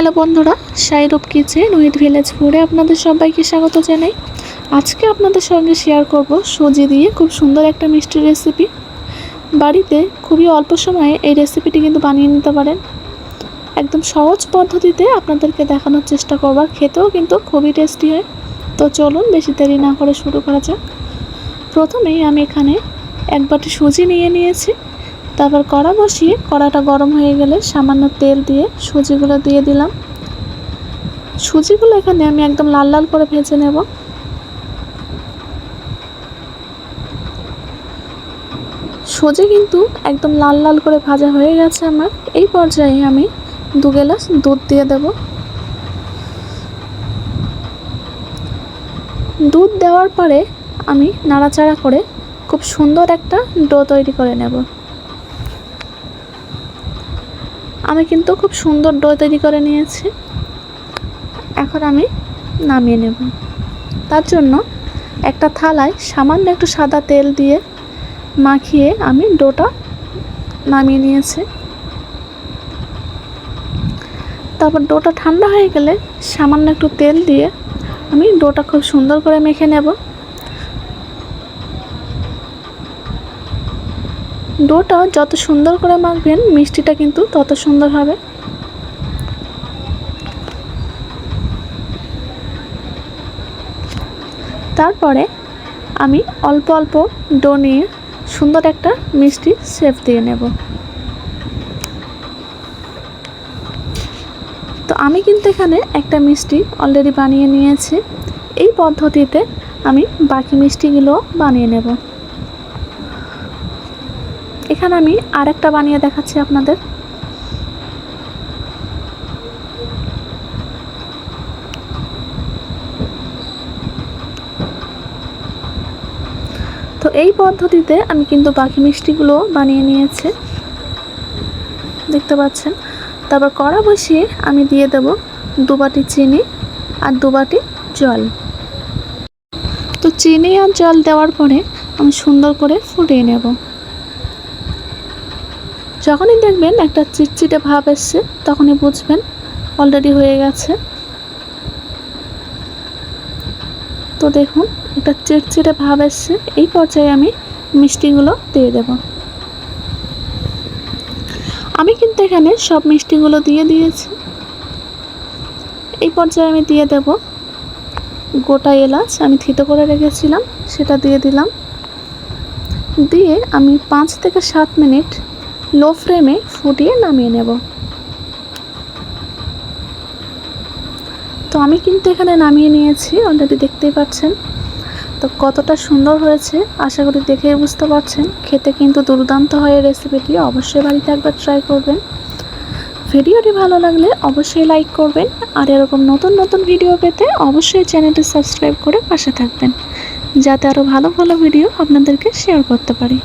Hello বন্ধুরা, সাইরূপ kitchen with village ফুডে আপনাদের সবাইকে স্বাগত জানাই। আজকে আপনাদের সঙ্গে শেয়ার করব সুজি দিয়ে খুব সুন্দর একটা মিষ্টি রেসিপি বাড়িতে খুবই অল্প সময়ে এই রেসিপিটি কিন্তু বানিয়ে নিতে পারেন। একদম সহজ পদ্ধতিতে আপনাদেরকে দেখানোর চেষ্টা করবার খেতেও কিন্তু খুবই টেস্টি হয়। তো চলুন বেশি দেরি না করে শুরু করা যাক। প্রথমেই আমি এখানে এক বাটি সুজি নিয়ে নিয়েছি। তারপর কড়া বসিয়ে কড়াটা গরম হয়ে গেলে সামান্য তেল দিয়ে সুজিগুলো দিয়ে দিলাম। সুজিগুলো এখানে আমি একদম লাল লাল করে ভেজে নেব। সুজি কিন্তু একদম লাল লাল করে ভাজা হয়ে গেছে আমার। এই পর্যায়ে আমি দু গ্লাস দুধ দিয়ে দেব। দুধ দেওয়ার পরে আমি নাড়াচাড়া করে খুব সুন্দর একটা ডো তৈরি করে নেব। আমি কিন্তু খুব সুন্দর ডো তৈরি করে নিয়েছি। এখন আমি নামিয়ে নেব। তার জন্য একটা থালায় সামান্য একটু সাদা তেল দিয়ে মাখিয়ে আমি ডোটা নামিয়ে নিয়েছি। তারপর ডোটা ঠান্ডা হয়ে গেলে সামান্য একটু তেল দিয়ে আমি ডোটা খুব সুন্দর করে মেখে নেব। ডোটা যত সুন্দর করে মাখবেন, মিষ্টিটা কিন্তু তত সুন্দর হবে। তারপরে আমি অল্প অল্প ডো নিয়ে সুন্দর একটা মিষ্টি শেপ দিয়ে নেব। তো আমি কিন্তু এখানে একটা মিষ্টি অলরেডি বানিয়ে নিয়েছি। এই পদ্ধতিতে আমি বাকি মিষ্টিগুলো বানিয়ে নেব। এখানে আমি আরেকটা বানিয়ে দেখাচ্ছি আপনাদের। তো এই পদ্ধতিতে আমি কিন্তু বাকি মিষ্টিগুলো বানিয়ে নিয়েছি। দেখতে পাচ্ছেন? তারপর কড়া বসিয়ে আমি দিয়ে দেব দু বাটি চিনি আর দু বাটি জল। তো চিনি আর জল দেওয়ার পরে আমি সুন্দর করে ফুটিয়ে নেব। যখনই দেখবেন একটা চিটচিটে ভাব এসছে, তখনই বুঝবেন অলরেডি হয়ে গেছে। তো দেখুন, একটা চিটচিটে ভাব এসছে, এই পর্যায়ে আমি মিষ্টিগুলো দিয়ে দেব। আমি কিন্তু এখানে সব মিষ্টিগুলো দিয়ে দিয়েছি। এই পর্যায়ে আমি দিয়ে দেব গোটা এলাচ, আমি থিতো করে রেখেছিলাম, সেটা দিয়ে দিলাম। দিয়ে আমি পাঁচ থেকে সাত মিনিট লো ফ্লেমে ফুটিয়ে নামিয়ে নেব। তো আমি কিন্তু এখানে নামিয়ে নিয়েছি অলরেডি দেখতেই পাচ্ছেন। তো কতটা সুন্দর হয়েছে, আশা করি দেখে বুঝতে পারছেন। খেতে কিন্তু দুর্দান্ত হয় রেসিপিটি অবশ্যই বাড়িতে একবার ট্রাই করবেন। ভিডিওটি ভালো লাগলে অবশ্যই লাইক করবেন, আর এরকম নতুন নতুন ভিডিও পেতে অবশ্যই চ্যানেলটি সাবস্ক্রাইব করে পাশে থাকবেন, যাতে আরও ভালো ভালো ভিডিও আপনাদেরকে শেয়ার করতে পারি।